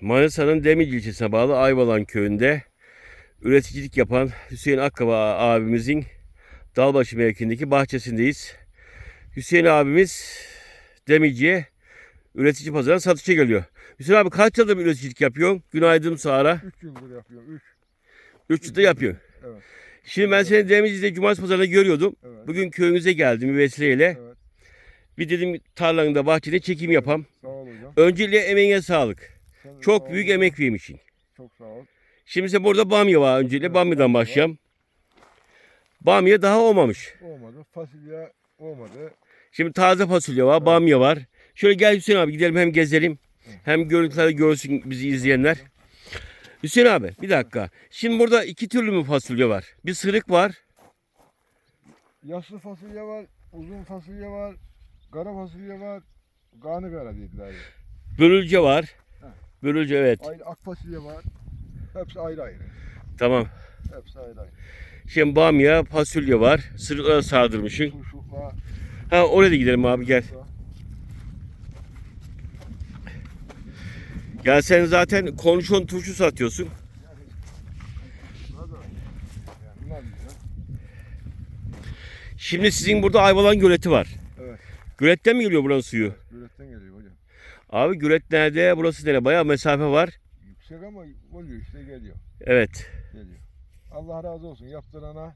Manisa'nın Demirci ilçesine bağlı Ayvalan köyünde üreticilik yapan Hüseyin Akkaba abimizin Dalbaşı mevkiindeki bahçesindeyiz. Hüseyin abimiz Demirci'ye üretici pazarına satışa geliyor. Hüseyin abi kaç yıldır üreticilik yapıyorsun? Günaydın Sahara. 3 yıldır yapıyorum. 3. 3 yıldır yapıyorsun. Evet. Şimdi ben seni Demirci'de Cumartesi pazarında görüyordum. Evet. Bugün köyünüze geldim bir vesileyle. Evet. Bir dedim tarlanında bahçede çekim yapam. Sağ ol hocam. Öncelikle emeğine sağlık. Sen Çok büyük emek vermişsin. Çok sağ ol. Şimdi ise burada bamya var. Öncelikle Evet, bamyadan bamya başlayalım. Bamya daha olmamış. Olmadı. Fasulye olmadı. Şimdi taze fasulye var, bamya var. Şöyle gel Hüseyin abi gidelim hem gezelim. Hem görüntüleri görsün bizi izleyenler. Hüseyin abi bir dakika. Şimdi burada iki türlü mü fasulye var? Bir sırık var. Yaşlı fasulye var. Uzun fasulye var. Kara fasulye var. Kanı kara dediler. Börülce var. Börülce evet. Ayrı ak fasulye var. Hepsi ayrı ayrı. Tamam. Hepsi ayrı ayrı. Şimdi bamya, fasulye var. Sırıklara sardırmışsın. Turşukla. Ha oraya da gidelim abi gel. Ya sen zaten konuşon turşu satıyorsun. Şimdi sizin burada Ayvalan göleti var. Evet. Göletten mi geliyor buranın suyu? Üretten geliyor hocam. Abi gölet nerede? Burası nerede? Bayağı mesafe var. Yüksek ama oluyor işte geliyor. Evet. Geliyor. Allah razı olsun yaptırana,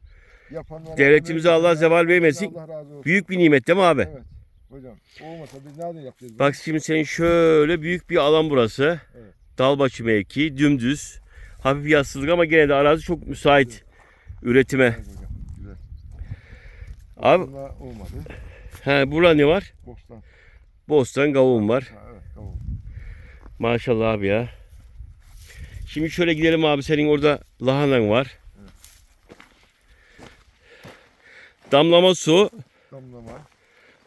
yapanlara. Devletimize Allah zeval vermesin. Allah razı olsun. Büyük bir nimet değil mi abi? Evet. Hocam olmasa biz nereden yapacağız? Bak şimdi senin şöyle büyük bir alan burası. Evet. Dalbaşı mevki, dümdüz. Hafif yassızlık ama gene de arazi çok müsait üretime. Evet hocam. Güzel. Abi Bunlar olmadı. he, burada ne var? Bostan. Bostan kavun var. Ha, evet. Maşallah abi ya. Şimdi şöyle gidelim abi senin orada lahanan var. Damlama su. Damlama.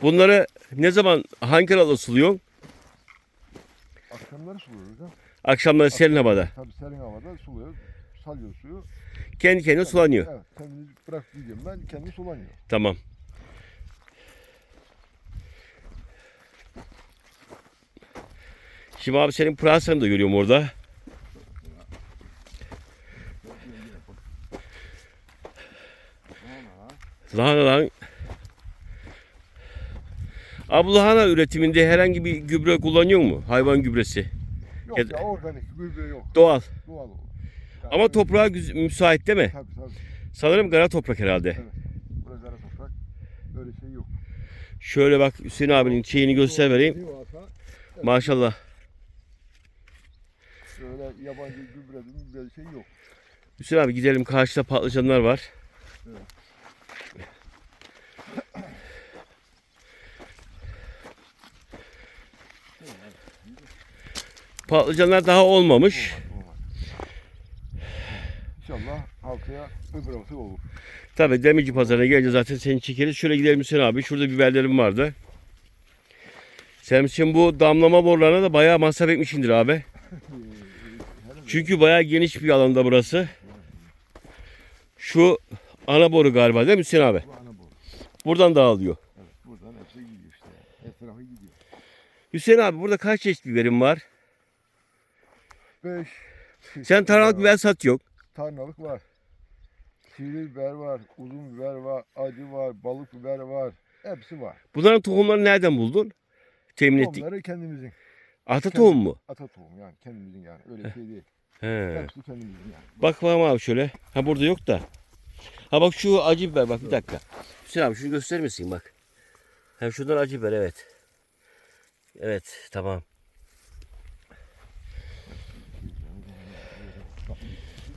Bunları ne zaman hangi kanalda suluyorsun? Akşamları suluyoruz hocam. Akşamları serin havada. Tabii serin havada suluyoruz. Salıyor suyu. Kendi kendine sulanıyor. Evet. Kendini bırak diyeceğim ben. Kendi sulanıyor. Tamam. Şimdi abi senin pırasanı da görüyorum orada. Lahana lan. Abi lahana üretiminde herhangi bir gübre kullanıyor mu? Hayvan gübresi. Yok Ya ya, organik gübre yok. Doğal. Doğal. Yani Ama toprağa müsait değil mi? Tabii tabii. Sanırım kara toprak herhalde. Evet. Burası kara toprak. Öyle şey yok. Şöyle bak Hüseyin abinin şeyini göster vereyim. Maşallah. Öyle yabancı gübre gübre şey yok. Hüseyin abi gidelim karşıda patlıcanlar var. Evet. Patlıcanlar daha olmamış. İnşallah haftaya öbür hafta olur. Tabi demirci pazarına gelince zaten seni çekeriz. Şöyle gidelim Hüseyin abi. Şurada biberlerim vardı. Sen için bu damlama borularına da bayağı masraf etmişsindir abi. Çünkü bayağı geniş bir alanda burası. Şu ana boru galiba değil mi Hüseyin abi? Bu ana bu. Buradan dağılıyor. Evet, buradan hepsi gidiyor işte. Etrafı gidiyor. Hüseyin abi burada kaç çeşit biberin var? 5 Sen tarhanalık biber satıyor. Tarnalık var. Sivri biber var, uzun biber var, acı var, balık biber var. Hepsi var. Bunların tohumlarını nereden buldun? Temin ettik. Onları kendimizin. Ata tohum mu? Ata tohum yani kendimizin yani. Öyle şey değil. He. Hepsi kendimizin yani. Bak bakalım abi şöyle. Ha burada yok da. Ha bak şu acı biber bak bir dakika. Hüseyin abi şunu gösterir misin bak. Ha şuradan acı biber evet. Evet tamam.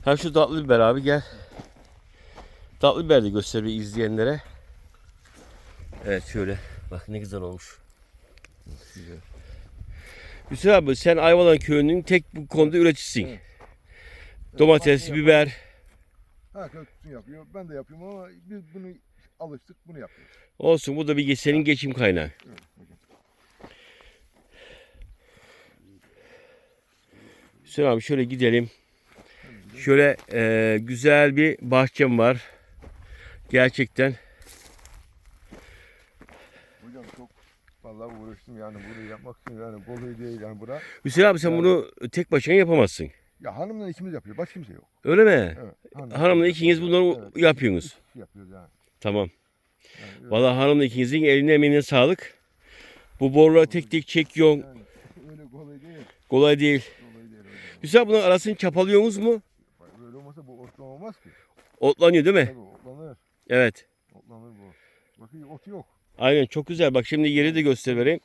Ha şu tatlı biber abi gel. Tatlı biber de göster bir izleyenlere. Evet şöyle. Bak ne güzel olmuş. Güzel. Hüseyin abi sen Ayvalan köyünün tek bu konuda üreticisin. Evet. Domates, biber. Herkes bütün yapıyor. Ben de yapıyorum ama biz bunu alıştık bunu yapıyoruz. Olsun bu da bir senin geçim kaynağı. Evet. Hüseyin abi şöyle gidelim. Şöyle e, güzel bir bahçem var. Gerçekten Hocam çok Vallahi uğraştım yani bunu yapmak için yani kolay değil yani bura. Hüseyin abi sen Yani- bunu tek başına yapamazsın. Ya hanımla ikimiz yapıyor. Başka kimse yok. Öyle mi? Evet. Hanımla ikiniz bunları Evet. yapıyorsunuz. Yapıyoruz yani. Tamam. yani öyle. Valla hanımla ikinizin eline emeğine sağlık. Bu boruları tek tek çekiyorsun. Yani öyle kolay değil. Kolay değil. Kolay değil öyle. Abi bunun arasını çapalıyorsunuz mu? Bak Böyle olmasa bu otlanamaz ki. Otlanıyor değil mi? Tabii otlanır. Evet. Otlanır bu. Bakın ot yok. Aynen çok güzel. Bak şimdi yeri de göstereyim.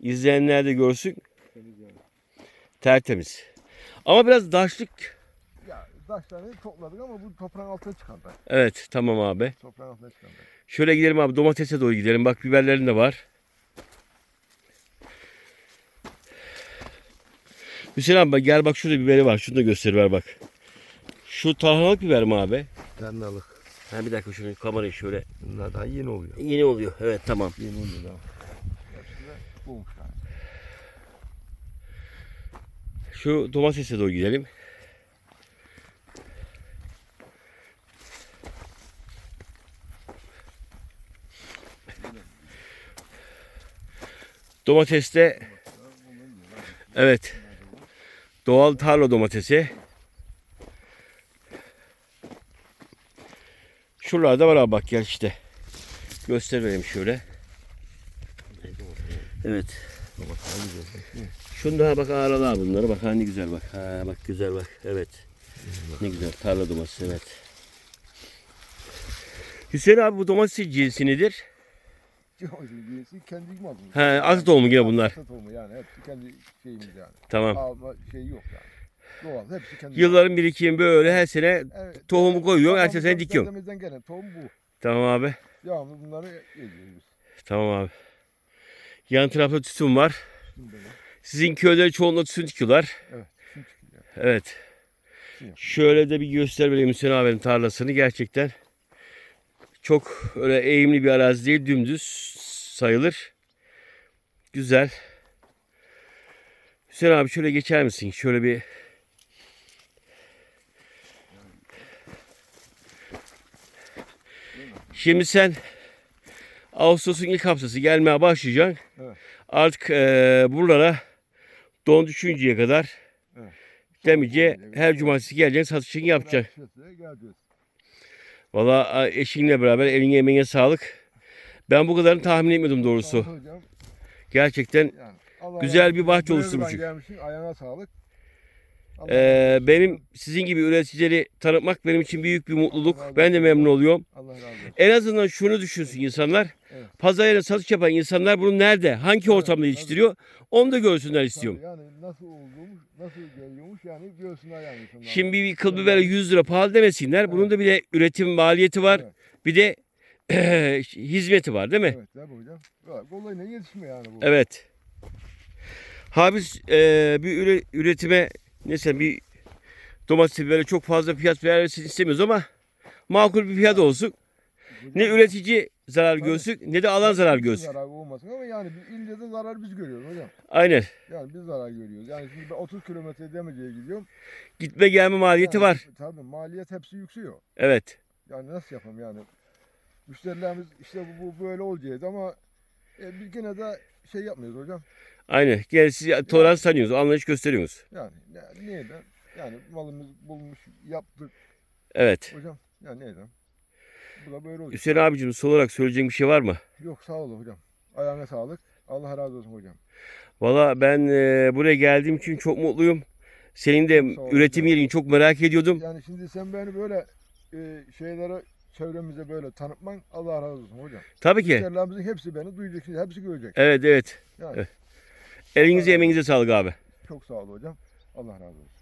İzleyenler de görsün. Temiz yani. Tertemiz. Ama biraz daşlık. Ya taşları topladık ama bu toprağın altına çıkardı. Evet tamam abi. Toprağın altına çıkardı. Şöyle gidelim abi domatese doğru gidelim. Bak biberlerin de var. Hüseyin abi bak, gel bak şurada biberi var. Şunu da göster ver bak. Şu tarhanalık biber mi abi? Ternalık. Ha bir dakika şunu kamerayı şöyle. Bunlar daha yeni oluyor. Yeni oluyor. Evet tamam. Yeni oluyor daha. Hepsi de bulmuş yani. Şu domatese doğru gidelim. Domateste evet doğal tarla domatesi. Şuralarda var abi bak gel işte. Gösterelim şöyle. Evet. Şunda bak aralar bunları. Bak ha ne güzel bak. Ha bak güzel bak. Evet. Ne güzel tarla domatesi evet. Hüseyin abi bu domates cinsi nedir? Kendi malımız. He, ata tohumu yine bunlar. Ata tohumu yani hepsi kendi şeyimiz yani. Tamam. Alma şey yok yani. Doğal hepsi kendi. Yılların birikimi böyle her sene Evet. tohumu Babamızdan, ertesi sene dikiyorsun. dedemizden gelen tohum bu. Tamam abi. Devamlı bunları yiyoruz biz. Tamam abi. Yan tarafta tütün var. Sizin köyde çoğunlukla tütün dikiyorlar. Evet. Evet. Şöyle de bir göster vereyim Hüseyin abinin tarlasını. Gerçekten çok öyle eğimli bir arazi değil. Dümdüz sayılır. Güzel. Hüseyin abi şöyle geçer misin? Şöyle bir Şimdi sen Ağustos'un ilk haftası gelmeye başlayacaksın. Evet. Artık eee buralara don düşünceye kadar Evet. demeyece her cumartesi geleceksin satışını geleceğiz. Valla eşinle beraber eline emeğine sağlık. Ben bu kadarını tahmin etmiyordum doğrusu. Gerçekten Güzel bir bahçe Gelmişsin ayağına sağlık. Olsun. benim sizin gibi üreticileri tanıtmak benim için büyük bir mutluluk. Ben de memnun oluyorum. Allah razı olsun. En azından şunu düşünsün insanlar. Evet. Pazar yerine satış yapan insanlar bunu nerede, hangi ortamda yetiştiriyor onu da görsünler istiyorum. Yani nasıl olduğumuş, nasıl geliyormuş yani görsünler yani. insanlar. Şimdi bir kıl bibere 100 lira pahalı demesinler. Bunun da bir de üretim maliyeti var. Evet. Bir de hizmeti var değil mi? Evet tabii hocam. Ya, Kolayına yetişmiyor yani bu. Evet. Ha biz eee, bir üre- üretime mesela bir domates böyle çok fazla fiyat verilsin istemiyoruz ama makul bir fiyat olsun. Ne üretici zarar görsün ne de alan zarar görsün. Zarar olmasın ama yani ille de zarar biz görüyoruz hocam. Aynen. Yani biz zarar görüyoruz. Yani şimdi ben 30 kilometre demeceye gidiyorum. Gitme gelme maliyeti Yani var. Tabii maliyet hepsi yükseliyor. Evet. Yani nasıl yapalım yani. Müşterilerimiz işte bu, bu böyle olacağız ama e, biz gene de şey yapmıyoruz hocam. Aynen. Gel siz tolerans tanıyorsunuz. Anlayış gösteriyorsunuz. Yani ne, neyden? Yani malımız bulmuş yaptık Evet. hocam. Yani neyden? Bu da böyle olacak. Hüseyin abicim son olarak söyleyeceğim bir şey var mı? Yok sağ olun hocam. Ayağına sağlık. Allah razı olsun hocam. Valla ben eee, buraya geldiğim için çok mutluyum. Senin de Sağ üretim hocam. yerini çok merak ediyordum. Yani şimdi sen beni böyle e, şeylere çevremize böyle tanıtman Allah razı olsun hocam. Tabii ki. Müşterilerimizin hepsi beni duyacak. Hepsi görecek. Evet evet. Yani Evet. Elinize emeğinize sağlık abi. çok sağ ol hocam. Allah razı olsun.